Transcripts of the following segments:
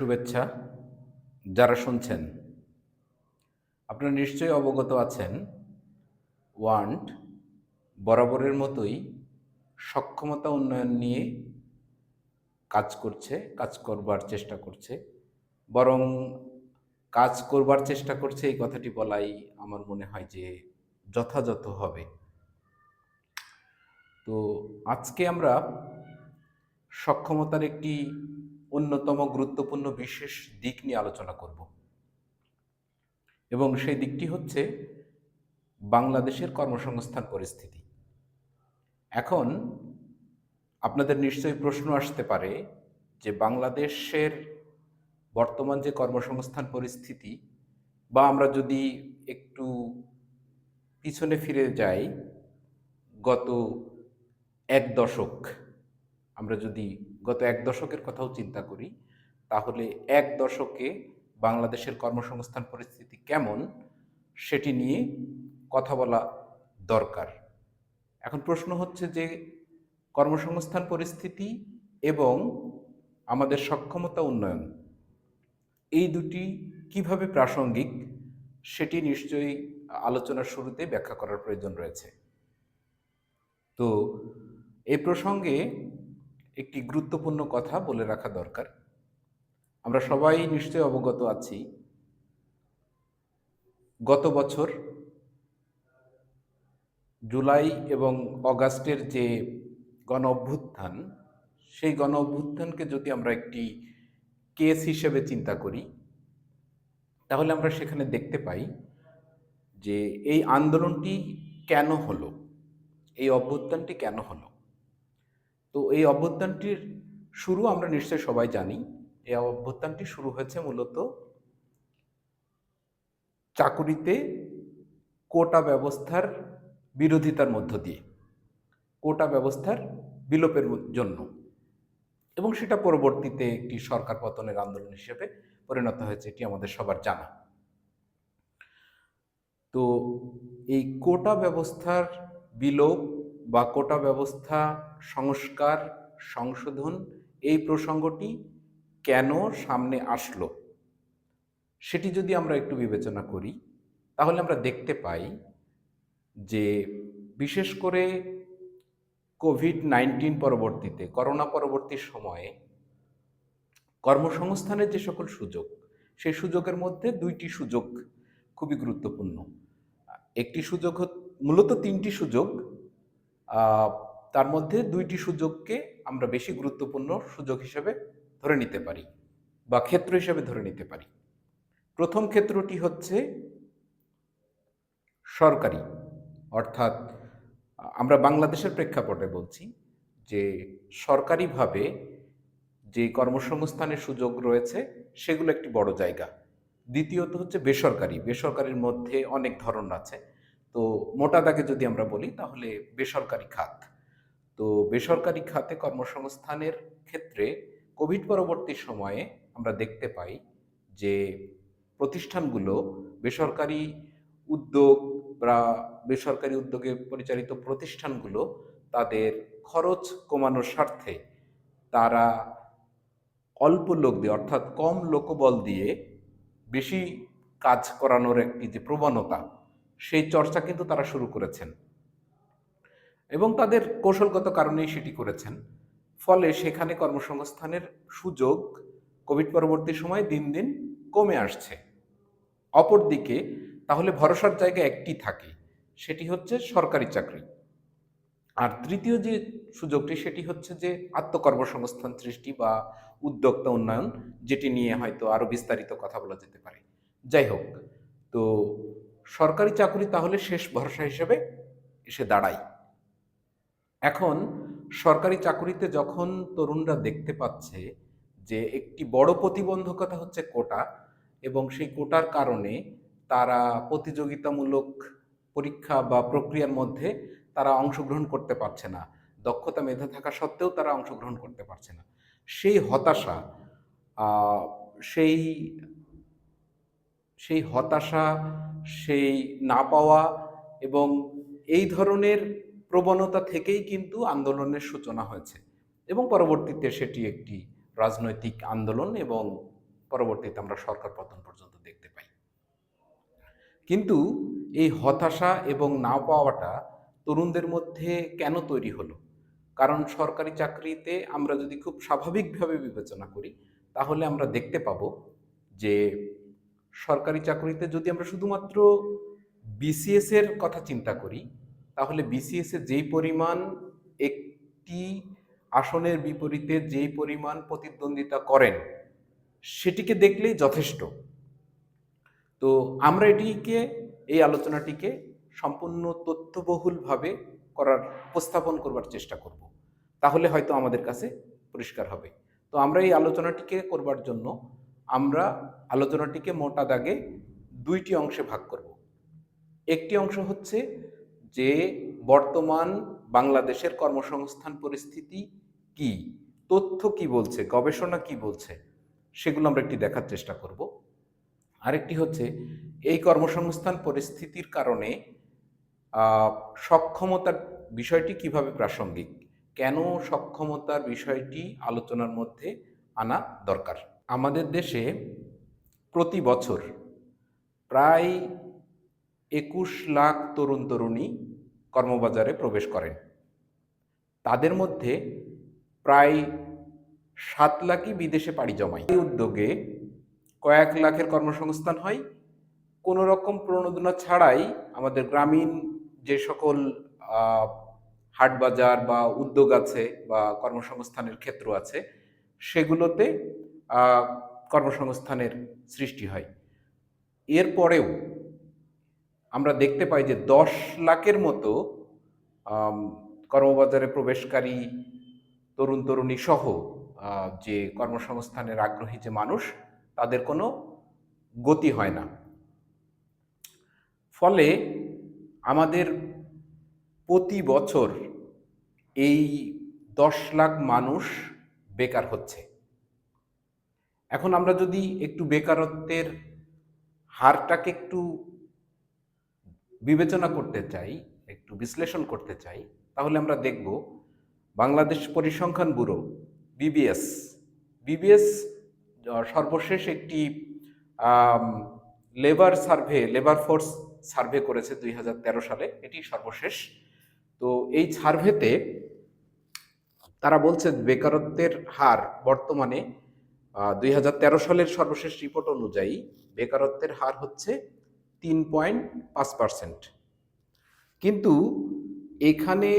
শুভেচ্ছা যারা শুনছেন। আপনারা নিশ্চয়ই অবগত আছেন, ওয়ান্ট বরাবরের মতোই সক্ষমতা উন্নয়ন নিয়ে কাজ করছে, কাজ করবার চেষ্টা করছে। বরং কাজ করবার চেষ্টা করছে এই কথাটি বলাই আমার মনে হয় যে যথাযথ হবে। তো আজকে আমরা সক্ষমতার একটি অন্যতম গুরুত্বপূর্ণ বিশেষ দিক নিয়ে আলোচনা করব। এবং সেই দিকটি হচ্ছে বাংলাদেশের কর্মসংস্থান পরিস্থিতি। এখন আপনাদের নিশ্চয়ই প্রশ্ন আসতে পারে যে বাংলাদেশের বর্তমান যে কর্মসংস্থান পরিস্থিতি বা আমরা যদি একটু পিছনে ফিরে যাই, গত এক দশক আমরা যদি গত এক দশকের কথাও চিন্তা করি, তাহলে এক দশকে বাংলাদেশের কর্মসংস্থান পরিস্থিতি কেমন সেটি নিয়ে কথা বলা দরকার। এখন প্রশ্ন হচ্ছে যে, কর্মসংস্থান পরিস্থিতি এবং আমাদের সক্ষমতা উন্নয়ন, এই দুটি কীভাবে প্রাসঙ্গিক সেটি নিশ্চয়ই আলোচনার শুরুতে ব্যাখ্যা করার প্রয়োজন রয়েছে। তো, এই প্রসঙ্গে একটি গুরুত্বপূর্ণ কথা বলে রাখা দরকার। আমরা সবাই নিশ্চয়ই অবগত আছি, গত বছর জুলাই এবং অগাস্টের যে গণ অভ্যুত্থান, সেই গণ অভ্যুত্থানকে যদি আমরা একটি কেস হিসেবে চিন্তা করি, তাহলে আমরা সেখানে দেখতে পাই যে এই আন্দোলনটি কেন হলো? এই অভ্যুত্থানটি কেন হলো? তো এই অভ্যুত্থানটির শুরু আমরা নিশ্চয় সবাই জানি। এই অভ্যুত্থানটি শুরু হয়েছে মূলত চাকুরিতে কোটা ব্যবস্থার বিরোধিতার মধ্য দিয়ে, কোটা ব্যবস্থার বিলোপের জন্য। এবং সেটা পরবর্তীতে একটি সরকার পতনের আন্দোলন হিসেবে পরিণত হয়েছে, এটি আমাদের সবার জানা। তো এই কোটা ব্যবস্থার বিলোপ বা কোটা ব্যবস্থা, সংস্কার, সংশোধন এই প্রসঙ্গটি কেন সামনে আসলো? সেটি যদি আমরা একটু বিবেচনা করি, তাহলে আমরা দেখতে পাই যে বিশেষ করে কোভিড নাইন্টিন পরবর্তীতে, করোনা পরবর্তী সময়ে কর্মসংস্থানের যে সকল সুযোগ, সেই সুযোগের মধ্যে দুইটি সুযোগ খুবই গুরুত্বপূর্ণ। একটি সুযোগ মূলত তিনটি সুযোগ তার মধ্যে দুইটি সুযোগকে আমরা বেশি গুরুত্বপূর্ণ সুযোগ হিসেবে ধরে নিতে পারি বা ক্ষেত্র হিসেবে ধরে নিতে পারি। প্রথম ক্ষেত্রটি হচ্ছে সরকারি, অর্থাৎ আমরা বাংলাদেশের প্রেক্ষাপটে বলছি যে সরকারিভাবে যে কর্মসংস্থানের সুযোগ রয়েছে সেগুলো একটি বড় জায়গা। দ্বিতীয়ত হচ্ছে বেসরকারি, বেসরকারির মধ্যে অনেক ধরন আছে। তো মোটা দাগে যদি আমরা বলি, তাহলে বেসরকারি খাত। তো বেসরকারি খাতে কর্মসংস্থানের ক্ষেত্রে কোভিড পরবর্তী সময়ে আমরা দেখতে পাই যে প্রতিষ্ঠানগুলো বেসরকারি উদ্যোগ বা বেসরকারি উদ্যোগে পরিচালিত প্রতিষ্ঠানগুলো তাদের খরচ কমানোর স্বার্থে তারা অল্প লোক দিয়ে, অর্থাৎ কম লোকবল দিয়ে বেশি কাজ করানোর একটি যে প্রবণতা সেই চর্চা কিন্তু তারা শুরু করেছেন। এবং তাদের কৌশলগত কারণেই সেটি করেছেন। ফলে সেখানে কর্মসংস্থানের সুযোগ কোভিড পরবর্তী সময় দিন দিন কমে আসছে। অপরদিকে তাহলে ভরসার জায়গা একটি থাকে, সেটি হচ্ছে সরকারি চাকরি। আর তৃতীয় যে সুযোগটি, সেটি হচ্ছে যে আত্মকর্মসংস্থান সৃষ্টি বা উদ্যোক্তা উন্নয়ন, যেটি নিয়ে হয়তো আরও বিস্তারিত কথা বলা যেতে পারে। যাই হোক, তো সরকারি চাকরি তাহলে শেষ ভরসা হিসেবে এসে দাঁড়ায়। এখন সরকারি চাকরিতে যখন তরুণরা দেখতে পাচ্ছে যে একটি বড় প্রতিবন্ধকতা হচ্ছে কোটা এবং সেই কোটার কারণে তারা প্রতিযোগিতামূলক পরীক্ষা বা প্রক্রিয়ার মধ্যে তারা অংশগ্রহণ করতে পারছে না, দক্ষতা মেধা থাকা সত্ত্বেও তারা অংশগ্রহণ করতে পারছে না। সেই হতাশা সেই সেই হতাশা, সেই না পাওয়া এবং এই ধরনের প্রবণতা থেকেই কিন্তু আন্দোলনের সূচনা হয়েছে এবং পরবর্তীতে সেটি একটি রাজনৈতিক আন্দোলন এবং পরবর্তীতে আমরা সরকার পতন পর্যন্ত দেখতে পাই। কিন্তু এই হতাশা এবং না পাওয়াটা তরুণদের মধ্যে কেন তৈরি হলো? কারণ সরকারি চাকরিতে আমরা যদি খুব স্বাভাবিকভাবে বিবেচনা করি, তাহলে আমরা দেখতে পাবো যে সরকারি চাকরিতে যদি আমরা শুধুমাত্র বিসিএস এর কথা চিন্তা করি, তাহলে বিসিএস এর যেই পরিমাণ একটি আসনের বিপরীতে যেই পরিমাণ প্রতিদ্বন্দ্বিতা করেন, সেটিকে দেখলেই যথেষ্ট। তো আমরা এটিকে, এই আলোচনাটিকে সম্পূর্ণ তথ্যবহুলভাবে করার, উপস্থাপন করবার চেষ্টা করব। তাহলে হয়তো আমাদের কাছে পরিষ্কার হবে। তো আমরা এই আলোচনাটিকে করবার জন্য আমরা আলোচনাটিকে মোটা দাগে দুইটি অংশে ভাগ করব। একটি অংশ হচ্ছে যে বর্তমান বাংলাদেশের কর্মসংস্থান পরিস্থিতি কি, তথ্য কি বলছে, গবেষণা কি বলছে, সেগুলো আমরা একটি দেখার চেষ্টা করব। আরেকটি হচ্ছে এই কর্মসংস্থান পরিস্থিতির কারণে সক্ষমতার বিষয়টি কীভাবে প্রাসঙ্গিক, কেন সক্ষমতার বিষয়টি আলোচনার মধ্যে আনা দরকার? আমাদের দেশে প্রতি বছর প্রায় একুশ লাখ তরুণ তরুণী কর্মবাজারে প্রবেশ করেন। তাদের মধ্যে প্রায় সাত লাখই বিদেশে পাড়ি জমায়। এই উদ্যোগে কয়েক লাখের কর্মসংস্থান হয়। কোনো রকম প্রণোদনা ছাড়াই আমাদের গ্রামীণ যে সকল হাট বাজার বা উদ্যোগ আছে বা কর্মসংস্থানের ক্ষেত্র আছে, সেগুলোতে কর্মসংস্থানের সৃষ্টি হয়। এরপরেও আমরা দেখতে পাই যে দশ লাখের মতো কর্মবাজারে প্রবেশকারী, তরুণ তরুণী সহ যে কর্মসংস্থানের আগ্রহী যে মানুষ, তাদের কোনো গতি হয় না। ফলে আমাদের প্রতি বছর এই দশ লাখ মানুষ বেকার হচ্ছে। এখন আমরা যদি একটু বেকারত্বের হারটাকে একটু বিবেচনা করতে চাই, একটু বিশ্লেষণ করতে চাই, তাহলে আমরা দেখব বাংলাদেশ পরিসংখ্যান ব্যুরো, বিবিএস। বিবিএস সর্বশেষ একটি labour survey, labour force survey করেছে দুই হাজার তেরো সালে, এটি সর্বশেষ। তো এই সার্ভেতে তারা বলছে বেকারত্বের হার বর্তমানে দুই হাজার তেরো সালের সর্বশেষ রিপোর্ট অনুযায়ী বেকারত্বের হার হচ্ছে তিন পয়েন্ট পাঁচ পার্সেন্ট। কিন্তু এখানে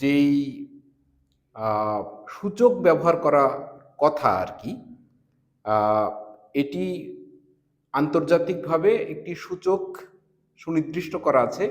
যেই সূচক ব্যবহার করা কথা আর কি এটি আন্তর্জাতিকভাবে একটি সূচক সুনির্দিষ্ট করা আছে।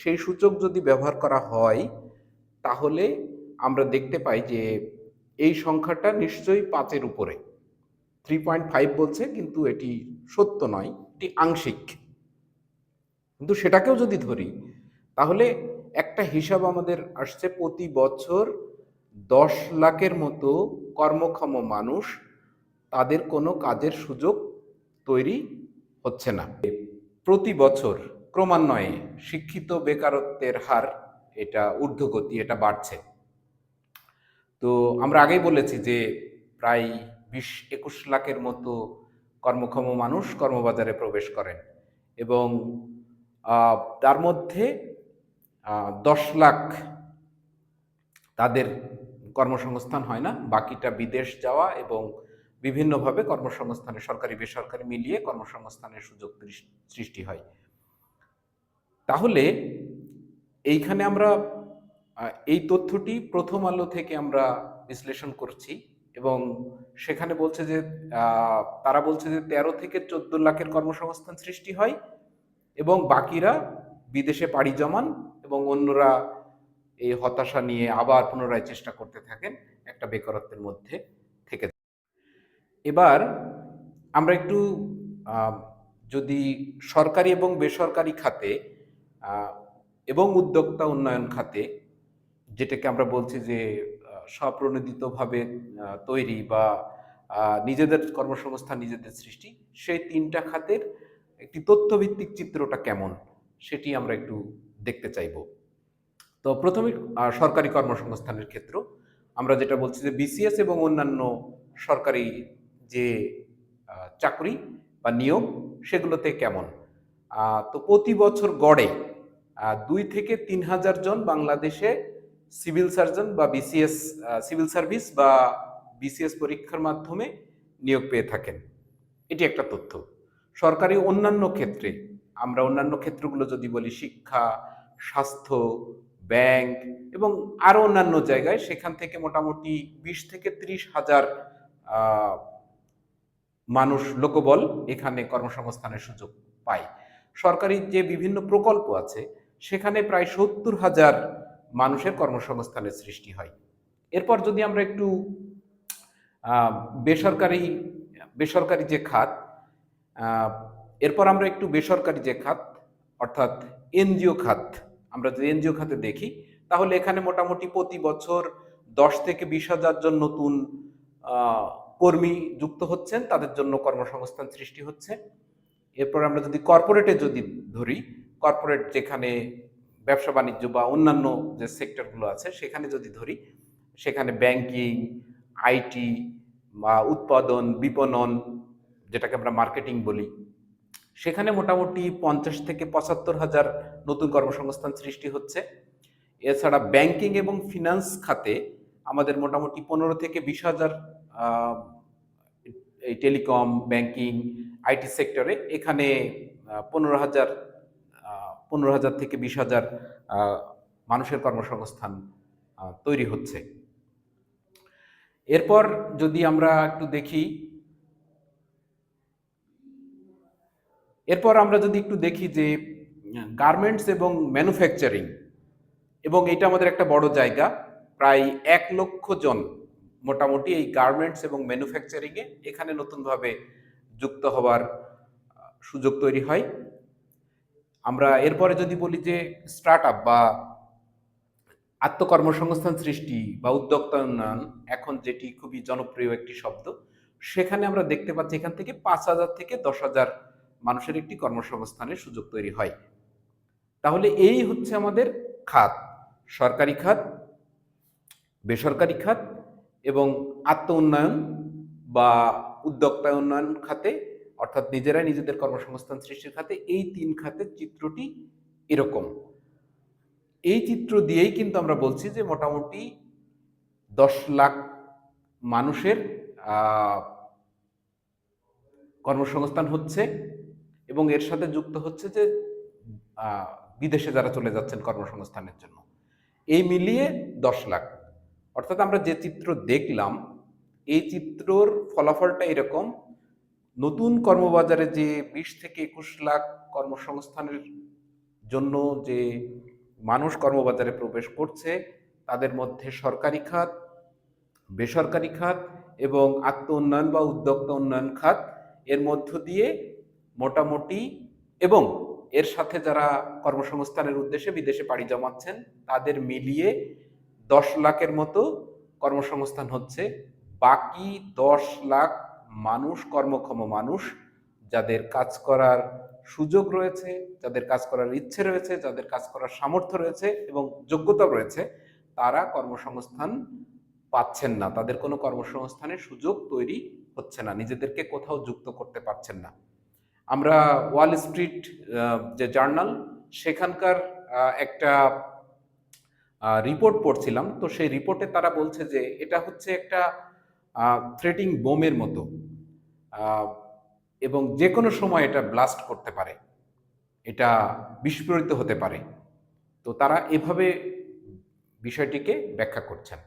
সেই সূচক যদি ব্যবহার করা হয়, তাহলে আমরা দেখতে পাই যে এই সংখ্যাটা নিশ্চয়ই পাঁচের উপরে। থ্রি পয়েন্ট ফাইভ বলছে, কিন্তু এটি সত্য নয়, এটি আংশিক। কিন্তু সেটাকেও যদি ধরি, তাহলে একটা হিসাব আমাদের আসছে প্রতি বছর দশ লাখের মতো কর্মক্ষম মানুষ তাদের কোনো কাজের সুযোগ তৈরি হচ্ছে না। প্রতি বছর ক্রমান্বয়ে শিক্ষিত বেকারত্বের হার এটা ঊর্ধ্বগতি, এটা বাড়ছে। তো আমরা আগেই বলেছি যে প্রায় বিশ একুশ লাখের মতো কর্মক্ষম মানুষ কর্মবাজারে প্রবেশ করেন এবং তার মধ্যে দশ লাখ তাদের কর্মসংস্থান হয় না। বাকিটা বিদেশ যাওয়া এবং বিভিন্নভাবে কর্মসংস্থানে সরকারি, বেসরকারি মিলিয়ে কর্মসংস্থানের সুযোগ সৃষ্টি হয়। তাহলে এইখানে আমরা এই তথ্যটি প্রথম আলো থেকে আমরা বিশ্লেষণ করছি। এবং সেখানে বলছে যে তারা বলছে যে তেরো থেকে চোদ্দ লাখের কর্মসংস্থান সৃষ্টি হয় এবং বাকিরা বিদেশে পাড়ি জমান এবং অন্যরা এই হতাশা নিয়ে আবার পুনরায় চেষ্টা করতে থাকেন একটা বেকারত্বের মধ্যে থেকে। এবার আমরা একটু যদি সরকারি এবং বেসরকারি খাতে এবং উদ্যোক্তা উন্নয়ন খাতে, যেটাকে আমরা বলছি যে স্বপ্রণোদিতভাবে তৈরি বা নিজেদের কর্মসংস্থান নিজেদের সৃষ্টি, সেই তিনটা খাতের একটি তথ্যভিত্তিক চিত্রটা কেমন সেটি আমরা একটু দেখতে চাইব। তো প্রথমে সরকারি কর্মসংস্থানের ক্ষেত্র, আমরা যেটা বলছি যে বিসিএস এবং অন্যান্য সরকারি যে চাকরি বা নিয়োগ সেগুলোতে কেমন? তো প্রতি বছর গড়ে দুই থেকে তিন হাজার জন বাংলাদেশে সিভিল সার্জন বা বিসিএস সিভিল সার্ভিস বা বিসিএস পরীক্ষার মাধ্যমে নিয়োগ পেয়ে থাকেন। এটি একটা তথ্য। সরকারি অন্যান্য ক্ষেত্রে, আমরা অন্যান্য ক্ষেত্রগুলো যদি বলি, শিক্ষা, স্বাস্থ্য, ব্যাংক এবং আরও অন্যান্য জায়গায়, সেখান থেকে মোটামুটি বিশ থেকে ত্রিশ হাজার মানুষ লোকবল এখানে কর্মসংস্থানের সুযোগ পায়। সরকারি যে বিভিন্ন প্রকল্প আছে, সেখানে প্রায় সত্তর হাজার মানুষের কর্মসংস্থানের সৃষ্টি হয়। এরপর যদি আমরা একটু বেসরকারি বেসরকারি যে খাত এরপর আমরা একটু বেসরকারি যে খাত, অর্থাৎ এনজিও খাত, আমরা যদি এনজিও খাতে দেখি, তাহলে এখানে মোটামুটি প্রতি বছর দশ থেকে বিশ হাজার জন নতুন কর্মী যুক্ত হচ্ছেন, তাদের জন্য কর্মসংস্থান সৃষ্টি হচ্ছে। এরপর আমরা যদি কর্পোরেটে যদি ধরি, কর্পোরেট যেখানে ব্যবসা বাণিজ্য বা অন্যান্য যে সেক্টরগুলো আছে, সেখানে যদি ধরি, সেখানে ব্যাংকিং আইটি বা উৎপাদন, বিপণন, যেটাকে আমরা মার্কেটিং বলি, সেখানে মোটামুটি পঞ্চাশ থেকে পঁচাত্তর হাজার নতুন কর্মসংস্থান সৃষ্টি হচ্ছে। এছাড়া ব্যাংকিং এবং ফিনান্স খাতে আমাদের মোটামুটি পনেরো থেকে বিশ হাজার টেলিকম, ব্যাংকিং আইটি সেক্টরে এখানে পনেরো হাজার পনেরো হাজার থেকে বিশ হাজার মানুষের কর্মসংস্থান তৈরি হচ্ছে। এরপর যদি আমরা একটু দেখি, এরপর আমরা যদি একটু দেখি যে, গার্মেন্টস এবং ম্যানুফ্যাকচারিং, এবং এটা আমাদের একটা বড় জায়গা, প্রায় এক লক্ষ জন মোটামুটি এই গার্মেন্টস এবং ম্যানুফ্যাকচারিংয়ে এখানে নতুনভাবে যুক্ত হওয়ার সুযোগ তৈরি হয়। আমরা এরপরে যদি বলি যে স্টার্ট আপ বা আত্মকর্মসংস্থান সৃষ্টি বা উদ্যোক্তা উন্নয়ন এখন যেটি খুবই জনপ্রিয় একটি শব্দ, সেখানে আমরা দেখতে পাচ্ছি এখান থেকে পাঁচ হাজার থেকে দশ হাজার মানুষের একটি কর্মসংস্থানের সুযোগ তৈরি হয়। তাহলে এই হচ্ছে আমাদের খাত, সরকারি খাত, বেসরকারি খাত এবং আত্ম উন্নয়ন বা উদ্যোক্তা উন্নয়ন খাতে অর্থাৎ নিজেরাই নিজেদের কর্মসংস্থান সৃষ্টির খাতে এই তিন খাতের চিত্রটি এরকম। এই চিত্র দিয়েই কিন্তু আমরা বলছি যে মোটামুটি দশ লাখ মানুষের কর্মসংস্থান হচ্ছে এবং এর সাথে যুক্ত হচ্ছে যে বিদেশে যারা চলে যাচ্ছেন কর্মসংস্থানের জন্য। এই মিলিয়ে দশ লাখ। অর্থাৎ আমরা যে চিত্র দেখলাম, এই চিত্রর ফলাফলটা এরকম নতুন কর্মবাজারে যে বিশ থেকে একুশ লাখ কর্মসংস্থানের জন্য যে মানুষ কর্মবাজারে প্রবেশ করছে, তাদের মধ্যে সরকারি খাত, বেসরকারি খাত এবং আত্ম উন্নয়ন বা উদ্যোক্তা উন্নয়ন খাত এর মধ্য দিয়ে মোটামুটি এবং এর সাথে যারা কর্মসংস্থানের উদ্দেশ্যে বিদেশে পাড়ি জমাচ্ছেন, তাদের মিলিয়ে দশ লাখের মতো কর্মসংস্থান হচ্ছে। বাকি দশ লাখ মানুষ, কর্মক্ষম মানুষ, যাদের কাজ করার সুযোগ রয়েছে, যাদের কাজ করার ইচ্ছে রয়েছে, যাদের কাজ করার সামর্থ্য রয়েছে এবং যোগ্যতা রয়েছে, তারা কর্মসংস্থান পাচ্ছেন না। তাদের কোনো কর্মসংস্থানের সুযোগ তৈরি হচ্ছে না। নিজেদেরকে কোথাও যুক্ত করতে পারছেন না। আমরা ওয়াল স্ট্রিট যে জার্নাল, সেখানকার একটা রিপোর্ট পড়ছিলাম। তো সেই রিপোর্টে তারা বলছে যে এটা হচ্ছে একটা থ্রেটিং বোমের মতো। এবং যে কোনো সময় এটা ব্লাস্ট করতে পারে। এটা বিস্ফোরিত হতে পারে। তো তারা এভাবে বিষয়টিকে ব্যাখ্যা করছেন।